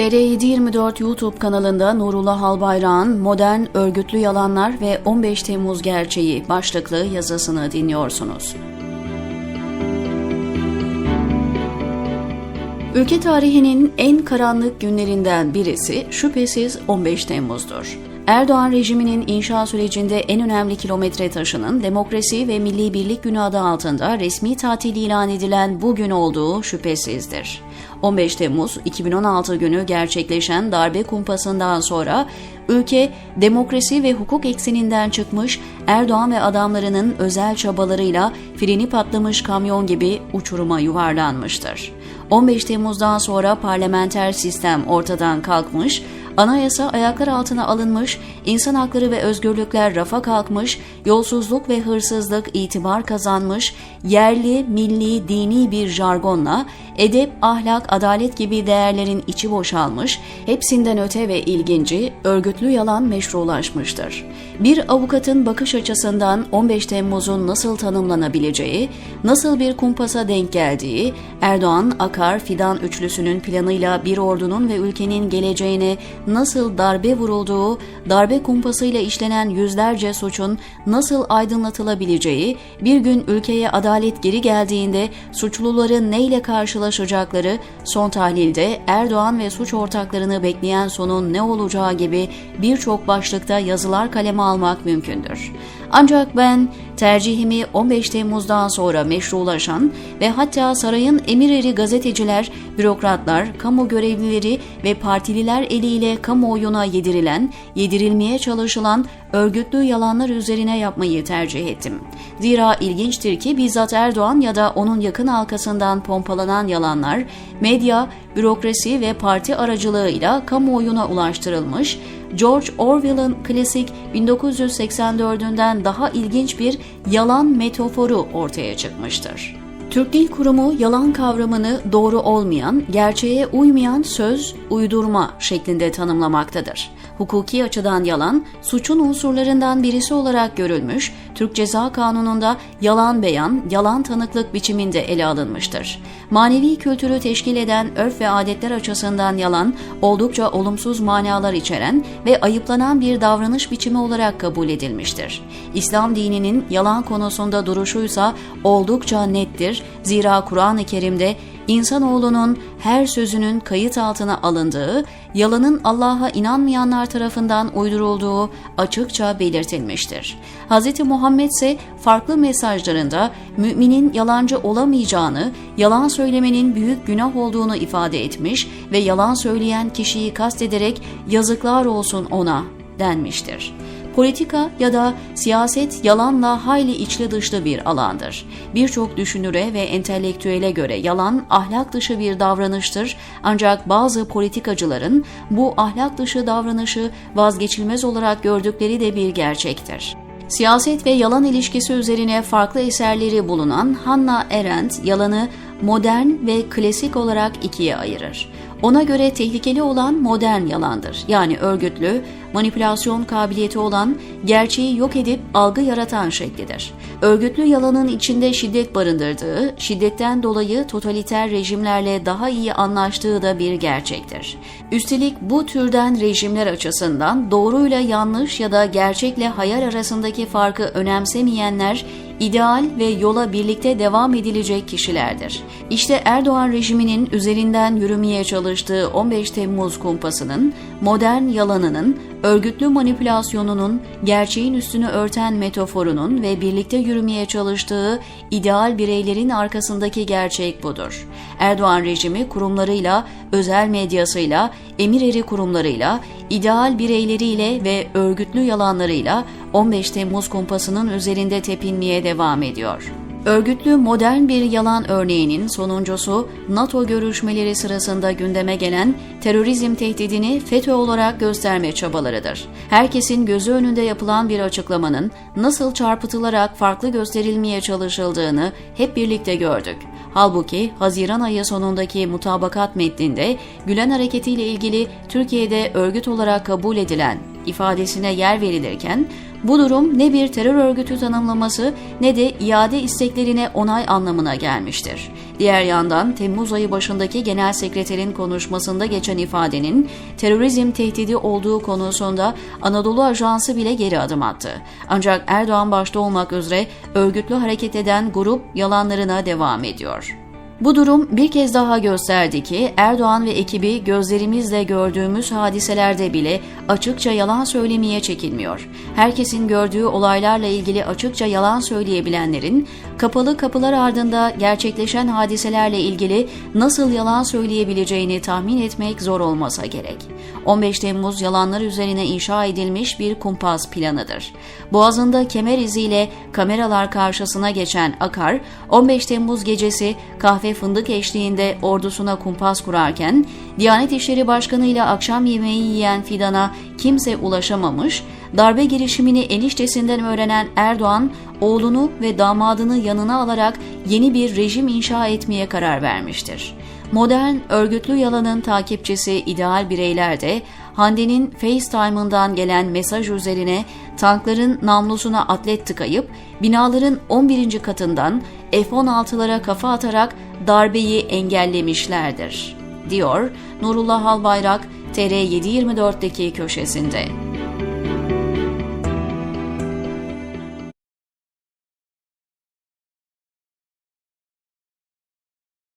TR724 YouTube kanalında Nurullah Albayrak'ın Modern Örgütlü Yalanlar ve 15 Temmuz Gerçeği başlıklı yazısını dinliyorsunuz. Ülke tarihinin en karanlık günlerinden birisi şüphesiz 15 Temmuz'dur. Erdoğan rejiminin inşa sürecinde en önemli kilometre taşının Demokrasi ve Milli Birlik Günü adı altında resmi tatil ilan edilen bu gün olduğu şüphesizdir. 15 Temmuz 2016 günü gerçekleşen darbe kumpasından sonra ülke demokrasi ve hukuk ekseninden çıkmış Erdoğan ve adamlarının özel çabalarıyla freni patlamış kamyon gibi uçuruma yuvarlanmıştır. 15 Temmuz'dan sonra parlamenter sistem ortadan kalkmış, anayasa ayaklar altına alınmış, insan hakları ve özgürlükler rafa kalkmış, yolsuzluk ve hırsızlık itibar kazanmış, yerli, milli, dini bir jargonla edep, ahlak, adalet gibi değerlerin içi boşalmış, hepsinden öte ve ilginci örgütlü yalan meşrulaşmıştır. Bir avukatın bakış açısından 15 Temmuz'un nasıl tanımlanabileceği, nasıl bir kumpasa denk geldiği, Erdoğan, Akar, Fidan üçlüsünün planıyla bir ordunun ve ülkenin geleceğine nasıl darbe vurulduğu, darbe kumpasıyla işlenen yüzlerce suçun nasıl aydınlatılabileceği, bir gün ülkeye adalet geri geldiğinde suçluların neyle karşılaşacakları, son tahlilde Erdoğan ve suç ortaklarını bekleyen sonun ne olacağı gibi birçok başlıkta yazılar kaleme almak mümkündür. Ancak ben tercihimi 15 Temmuz'dan sonra meşrulaşan ve hatta sarayın emireri gazeteciler, bürokratlar, kamu görevlileri ve partililer eliyle kamuoyuna yedirilen, yedirilmeye çalışılan örgütlü yalanlar üzerine yapmayı tercih ettim. Zira ilginçtir ki bizzat Erdoğan ya da onun yakın halkasından pompalanan yalanlar medya, bürokrasi ve parti aracılığıyla kamuoyuna ulaştırılmış, George Orwell'ın klasik 1984'ünden daha ilginç bir yalan metaforu ortaya çıkmıştır. Türk Dil Kurumu yalan kavramını doğru olmayan, gerçeğe uymayan söz, uydurma şeklinde tanımlamaktadır. Hukuki açıdan yalan, suçun unsurlarından birisi olarak görülmüş, Türk Ceza Kanunu'nda yalan beyan, yalan tanıklık biçiminde ele alınmıştır. Manevi kültürü teşkil eden örf ve adetler açısından yalan, oldukça olumsuz manalar içeren ve ayıplanan bir davranış biçimi olarak kabul edilmiştir. İslam dininin yalan konusunda duruşuysa oldukça nettir, zira Kur'an-ı Kerim'de insanoğlunun her sözünün kayıt altına alındığı, yalanın Allah'a inanmayanlar tarafından uydurulduğu açıkça belirtilmiştir. Hz. Muhammed ise farklı mesajlarında müminin yalancı olamayacağını, yalan söylemenin büyük günah olduğunu ifade etmiş ve yalan söyleyen kişiyi kastederek yazıklar olsun ona denmiştir. Politika ya da siyaset yalanla hayli içli dışlı bir alandır. Birçok düşünüre ve entelektüele göre yalan ahlak dışı bir davranıştır ancak bazı politikacıların bu ahlak dışı davranışı vazgeçilmez olarak gördükleri de bir gerçektir. Siyaset ve yalan ilişkisi üzerine farklı eserleri bulunan Hannah Arendt yalanı modern ve klasik olarak ikiye ayırır. Ona göre tehlikeli olan modern yalandır. Yani örgütlü, manipülasyon kabiliyeti olan, gerçeği yok edip algı yaratan şeklidir. Örgütlü yalanın içinde şiddet barındırdığı, şiddetten dolayı totaliter rejimlerle daha iyi anlaştığı da bir gerçektir. Üstelik bu türden rejimler açısından doğruyla yanlış ya da gerçekle hayal arasındaki farkı önemsemeyenler ideal ve yola birlikte devam edilecek kişilerdir. İşte Erdoğan rejiminin üzerinden yürümeye çalıştığı 15 Temmuz kumpasının, modern yalanının, örgütlü manipülasyonunun, gerçeğin üstünü örten metaforunun ve birlikte yürümeye çalıştığı ideal bireylerin arkasındaki gerçek budur. Erdoğan rejimi kurumlarıyla, özel medyasıyla, emir eri kurumlarıyla, ideal bireyleriyle ve örgütlü yalanlarıyla 15 Temmuz kumpasının üzerinde tepinmeye devam ediyor. Örgütlü modern bir yalan örneğinin sonuncusu NATO görüşmeleri sırasında gündeme gelen terörizm tehdidini FETÖ olarak gösterme çabalarıdır. Herkesin gözü önünde yapılan bir açıklamanın nasıl çarpıtılarak farklı gösterilmeye çalışıldığını hep birlikte gördük. Halbuki Haziran ayı sonundaki mutabakat metninde Gülen Hareketi ile ilgili Türkiye'de örgüt olarak kabul edilen ifadesine yer verilirken Bu durum ne bir terör örgütü tanımlaması ne de iade isteklerine onay anlamına gelmiştir. Diğer yandan Temmuz ayı başındaki Genel Sekreterin konuşmasında geçen ifadenin terörizm tehdidi olduğu konusunda Anadolu Ajansı bile geri adım attı. Ancak Erdoğan başta olmak üzere örgütlü hareket eden grup yalanlarına devam ediyor. Bu durum bir kez daha gösterdi ki Erdoğan ve ekibi gözlerimizle gördüğümüz hadiselerde bile açıkça yalan söylemeye çekinmiyor. Herkesin gördüğü olaylarla ilgili açıkça yalan söyleyebilenlerin kapalı kapılar ardında gerçekleşen hadiselerle ilgili nasıl yalan söyleyebileceğini tahmin etmek zor olmasa gerek. 15 Temmuz yalanlar üzerine inşa edilmiş bir kumpas planıdır. Boğazında kemer iziyle kameralar karşısına geçen Akar, 15 Temmuz gecesi kahve fındık eşliğinde ordusuna kumpas kurarken, Diyanet İşleri Başkanı ile akşam yemeği yiyen Fidan'a kimse ulaşamamış, darbe girişimini eniştesinden öğrenen Erdoğan, oğlunu ve damadını yanına alarak yeni bir rejim inşa etmeye karar vermiştir. Modern örgütlü yalanın takipçisi ideal bireyler de Hande'nin FaceTime'ından gelen mesaj üzerine tankların namlusuna atlet tıkayıp binaların 11. katından F-16'lara kafa atarak darbeyi engellemişlerdir, diyor Nurullah Albayrak TR724'deki köşesinde.